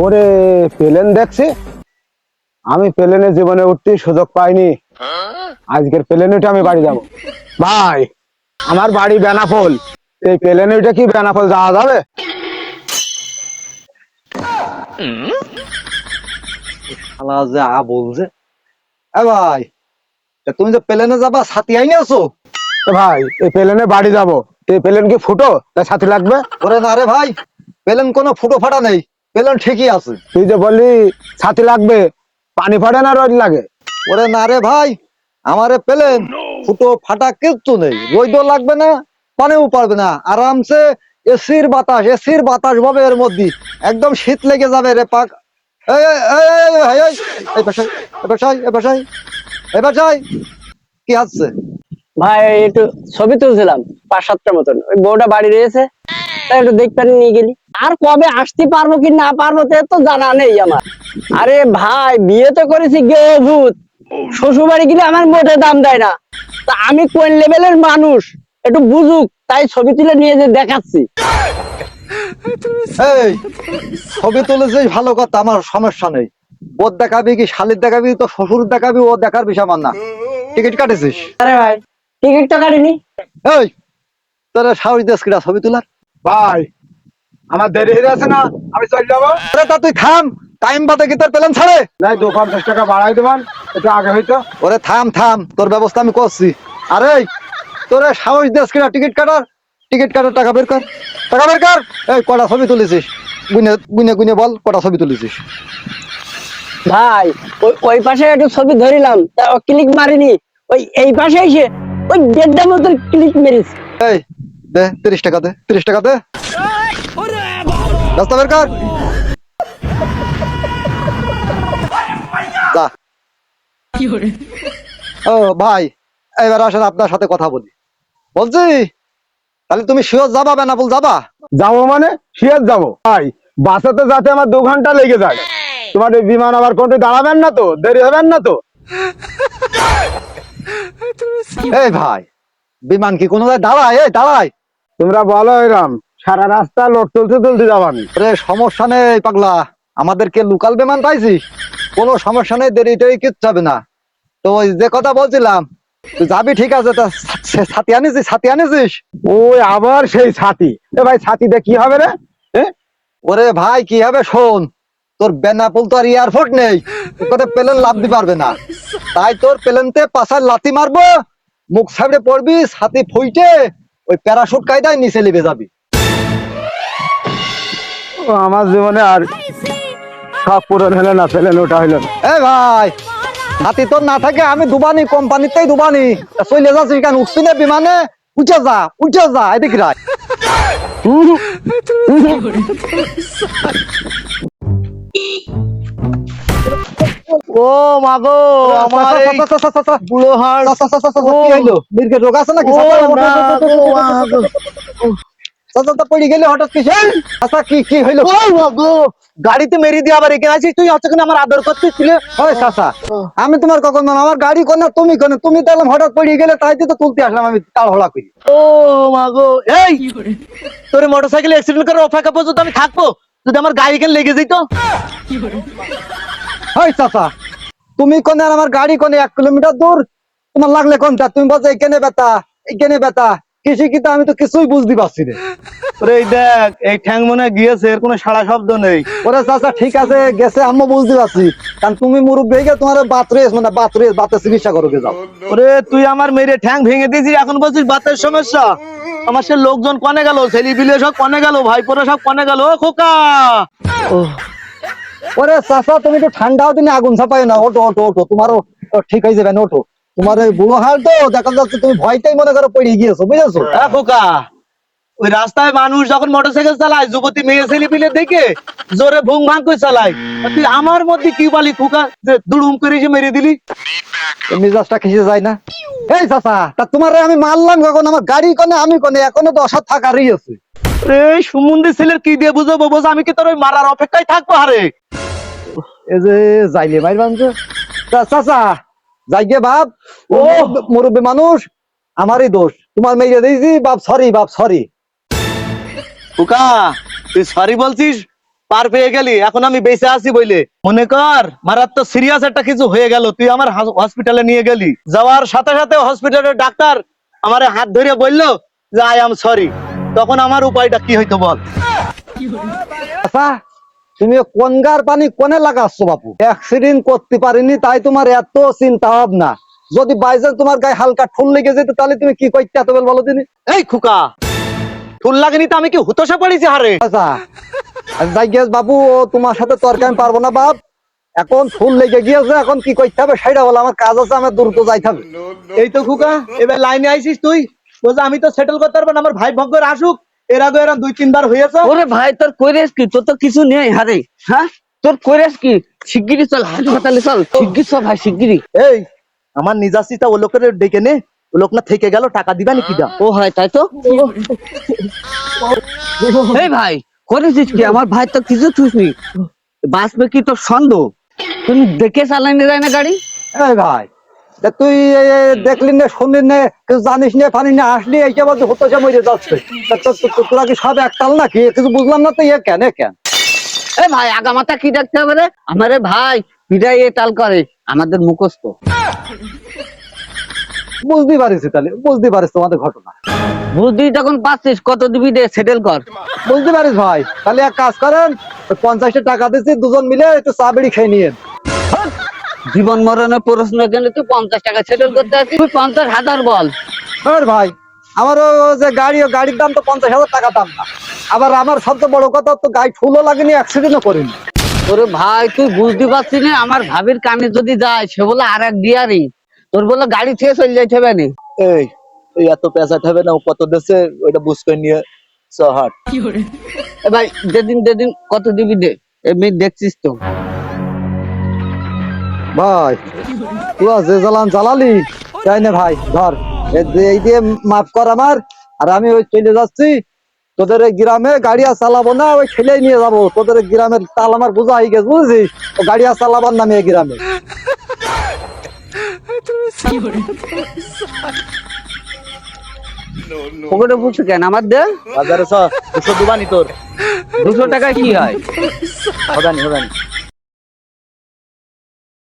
ওরে প্লেন দেখছি। আমি প্লেনে জীবনে উঠতে সুযোগ পাইনি। আজকের প্লেনে উঠে আমি বাড়ি যাব। ভাই আমার বাড়ি বেনাফল এই প্লেনে উঠে কি বেনাফল যাওয়া যাবে? শালা যে আ বলছে এ ভাই তুমি যে প্লেনে যাবা ছাতি আইনে আছো? ভাই এই প্লেনে বাড়ি যাব। এই প্লেন কি ফুটো? না সাথে লাগবে? ওরে না রে ভাই প্লেন কোনো ফুটো ফাটা নেই। প্লেন ঠিকই আছে। তুই যে বললি ছাতি লাগবে পানি ফাটে না রোদ লাগে? ওরে না রে ভাই আমারে পেলেন ফুটো ফাটা কিচ্ছু নেই। রইদও লাগবে না পানিও পারবে না। আরামসে এসির বাতাস এসির বাতাস পাবে এর মধ্যে। একদম শীত লেগে যাবে রে পাক। কি আছে? ভাই একটু ছবি তুলছিলাম পাঁচ সাতটার মতন। ওই বউটা বাড়ি রয়েছে? একটু দেখতে নিয়ে গেলি। আর কবে আসতে পারব কি না পারব তো জানা নেই আমার। আরে ভাই বিয়ে তো করেছি গে ভূত শ্বশুর বাড়ি গেলে আমার মোটে দাম দেয় না। তা আমি কোন লেভেলের মানুষ? একটু বুঝুক তাই ছবি তুলে নিয়ে যে দেখাচ্ছি। এই ছবি তুলেছিস ভালো কথা আমার সমস্যা নেই। ওর দেখাবি কি শালির দেখাবি তো শ্বশুর দেখাবি ও দেখার বিষয় আমার না। টিকিট কাটেছিস? আরে ভাই টিকিট তো কাটিনি। এই তোরা সাহস দেশ ছবি তোলার? ভাই আমার দেরি হয়ে আছে না আমি চলে যাব। আরে তা তুই থাম টাইম বাদে কি তোর পেলেন ছাড়ে। নাই দু পঞ্চাশ টাকা বাড়াই দেবেন একটু আগে হইতো। ওরে থাম থাম তোর ব্যবস্থা আমি করছি। আরে তোরে সাহস দেশ কিরা টিকিট কাটার? টিকিট কাটার টাকা বের কর। টাকা বের কর। এই কটা ছবি তুলেছিস? গুনে গুনে গুনে বল কটা ছবি তুলেছিস? ভাই ওই ওই পাশে একটু ছবি ধরিলাম তা ক্লিক মারিনি। ওই এই পাশে এসে ওই দেড়টা মতন ক্লিক মেরেছি। এই দে তিরিশ টাকা দে তিরিশ টাকা দে। রাস্তা বের কর। ও ভাই এবার আসেন আপনার সাথে কথা বলি। বলছি তাহলে তুমি শিওর যাবা বেনাপুল যাবা? যাব মানে শিয়ার যাব। ভাই বাসাতে যাতে আমার দু ঘণ্টা লেগে যায়। তোমার এই বিমান আবার কোনটা দাঁড়াবেন না তো? দেরি হবেন না তো? এই ভাই বিমান কি কোনো দাঁড়ায়? এই দাঁড়ায়। তোমরা বলো এরাম সারা রাস্তা লোক তুলতে তুলতে যাবানি। রে সমস্যা নেই পাগলা আমাদেরকে লোকাল বিমান পাইছিস? কোনো সমস্যা নেই দেরি টেরি কিচ্ছু হবে না। তো ওই যে কথা বলছিলাম তুই যাবি ঠিক আছে তা ছাতি আনিছিস ছাতি আনিছিস? ওই আবার সেই ছাতি। এ ভাই ছাতিতে কি হবে রে? ওরে ভাই কি হবে শোন তোর বেনাপুল তো আর এয়ারপোর্ট নেই তোকে প্লেন লাভ দিতে পারবে না। তাই তোর প্লেনতে পাশার লাথি মারবো মুখ সাইডে পড়বি ছাতি ফুইটে ওই প্যারাশুট কায়দায় নিচে লিবে যাবি। ও, আমার জীবনে আর সব পূরণ হলো না প্লেন ওটা হইল না। এ ভাই হাতি তোর না থাকে আমি দুবানি কোম্পানিতেই দুবানি তা চলে যাচ্ছিস কেন উঠছি না বিমানে? উঠে যা উঠে যা এদিক রায় ও মাগো আমার এই বুড়ো হাড়। কি হইল? বীরকে রোগ আছে নাকি? পড়ে গেলে হঠাৎ কি আচ্ছা কি কি হইল? ও মাগো। গাড়িতে মেরে দিয়ে আবার এখানে আছিস তুই? হচ্ছে আমার আদর করতেছিল ওই চাচা আমি তোমার কখন আমার গাড়ি কোনে তুমি কোনে? তুমি তো হঠাৎ পড়ে গেলে তাই তো তুলতে আসলাম আমি তাড়াহুড়া করি। ও মাগো। এই! তোর মোটরসাইকেল অ্যাক্সিডেন্ট করে অপেক্ষা পর্যন্ত আমি থাকব? যদি আমার গাড়ি এখানে লেগে যেত ওই চাচা তুমি কোনে আর আমার গাড়ি কোনে? এক কিলোমিটার দূর। তোমার লাগলে কোনটা? তুমি বলছো এইখানে ব্যথা এইখানে ব্যথা। কৃষি কিতা আমি তো কিছুই বুঝতে পারছি রে ওরে এই দেখ এই ঠ্যাং মনে গিয়েছে এর কোনো সাড়া শব্দ নেই। ওরে চাচা ঠিক আছে গেছে আমি বুঝতে পারছি। কারণ তুমি মুরব্বী হয়ে গিয়ে তোমার বাতরে মানে বাতরে বাতে চিকিৎসা করো যাও। ওরে তুই আমার মেরে ঠ্যাং ভেঙে দিয়েছিস এখন বলছিস বাতের সমস্যা? আমার সে লোকজন কনে গেল ছেলে বিলে সব কনে গেল ভাই পোরা সব কনে গেল ও খোকা! ওরে চাচা তুমি একটু ঠান্ডাও দিনে আগুন ছাপাই না। ওটো ওটো ওটো তোমারও ঠিক হয়ে যাবে ওটো তোমার ওই বুড়ো হাল তো দেখা যাচ্ছে তুমি ভয়টাই মনে করো পড়ে গিয়েছো বুঝেছ? খোকা ওই রাস্তায় মানুষ যখন মোটরসাইকেল চালায় যুবতী মেয়ে ছেলে পিলে দেখে জোরে ভুং ভাং করে চালায়। তুই আমার মধ্যে কি বলি খোকা যে দুড়ুম করে এসে মেরে দিলি? মিজাজটা খেসে যায় না? এই চাচা তা তোমার আমি মারলাম কখন? আমার গাড়ি কোনে আমি কোনে এখনও তো অসাধ থাকারই আছে। এই সুমন্দির ছেলের কি দিয়ে বুঝাবো? বোঝা আমি কি তোর ওই মারার অপেক্ষায় থাকব? আরে। এই যে যাইলে বানছে চাচা যাইগে বাপ ও মুরব্বী মানুষ আমারই দোষ। তোমার মেয়ে দিয়েছি বাপ সরি বাপ সরি তুই সরি বলছিস পার পেয়ে গেলি। এখন আমি বেঁচে আছি বইলে। মনে কর মারাত্মক সিরিয়াস একটা কিছু হয়ে গেল। তুই আমার হসপিটালে নিয়ে গেলি। যাওয়ার সাথে সাথে হসপিটালের ডাক্তার আমার হাত ধরে বলল যে আই এম সরি তখন আমার উপায়টা কি হইতো বল? আচ্ছা তুমি কোনগার পানি কোনে লাগাচ্ছ বাপু? অ্যাক্সিডেন্ট করতে পারিনি তাই তোমার এত চিন্তা ভাবনা। যদি বাইজান তোমার গায়ে হালকা ঠুল লেগে যেত তাহলে তুমি কি করতে এত বল বলো তিনি এই খুকা ঠুল লাগেনি তো আমি কি হুতোষা পড়েছি হারে? আচ্ছা যাই গিয়েছ বাবু ও তোমার সাথে তর্ক আমি পারব না বাপ। এখন ফুল লেগে গিয়েছে এখন কি করতে হবে? সেটা বলে আমার কাজ আছে আমার দ্রুত যাইতে হবে। এই তো খুকা এবার লাইনে আইসিস তুই? বলছে আমি তো সেটেল করতে পারব না আমার ভাই ভগ্গর আসুক। এর আগে এরকম দুই তিনবার হয়েছে। ওরে ভাই তোর কইরেস কি? তোর তো কিছু নেই হারে। হ্যাঁ? তোর কইরেস কি? শিগগিরি চল হাসপাতালে চল। শিগগির চল ভাই শিগগিরি এই আমার নিজাসিটা ও লোকের ডেকে নে। ও লোক না থেকে গেল টাকা দিবা নাকি দা? ও হয় তাই তো? এই ভাই করেছিস কি? আমার ভাই তো কিছু ছুসনি বাঁচবে কি তোর সন্দেহ? তুমি দেখে চালানি যায় না গাড়ি? এই ভাই তুই দেখলি না শুনলি না কিছু জানিস না ফানি না আসলি এই মরে যাচ্ছে। তোরা কি সব নাকি? কিছু বুঝলাম না তো ইয়ে কেন কেন? এ ভাই আগামাতা কি দেখতে হবে রে? আমারে ভাই পিটাই এ টাল করে আমাদের মুখস্থ। বুঝতে পারিস তাহলে বুঝতে পারিস তোমাদের ঘটনা। বুদ্ধি তখন পাচ্ছিস কত দিবি দে সেটেল কর। বুঝতে পারিস ভাই তাহলে এক কাজ করেন পঞ্চাশটা টাকা দিচ্ছি দুজন মিলে একটু চা বিড়ি খেয়ে নিয়েন। জীবন মরণের প্রশ্ন কেন তুই পঞ্চাশ টাকা সেটেল করতে আসিস তুই পঞ্চাশ হাজার বল। আর ভাই আমার যে গাড়ি ও গাড়ির দাম তো পঞ্চাশ হাজার টাকা দাম না। আবার আমার সবচেয়ে বড় কথা তো গাড়ি ঠুলো লাগেনি অ্যাক্সিডেন্টও করিনি। ওরে ভাই তুই বুঝতে পারছিস না আমার ভাবির কানে যদি যায় সে বলে আর এক ডিয়ারি তোর বলে গাড়ি থেকে চলে যাইতে হবে না। এই এই এত পেঁচা হবে না ও কত দেশে ওইটা বুঝ করে নিয়ে হাট। এ ভাই যেদিন যেদিন কত দিবি দে এমনি দেখছিস তো। ভাই তুই যে জ্বালান জ্বালালি তাই না ভাই? ধর এই দিয়ে মাফ কর আমার আর আমি ওই চলে যাচ্ছি তোদের গ্রামে গাড়ি আর চালাবো না ওই ঠেলেই নিয়ে যাব। তোদের গ্রামের তাল আমার বোঝা হয়ে গেছে বুঝছিস? ও গাড়ি আর চালাবার নামে এই গ্রামে। পকেটে বুঝছ কেন আমার দে? বাজারে দুশো দুবানি তোর। দুশো টাকায় কি হয়? হদানি হদানি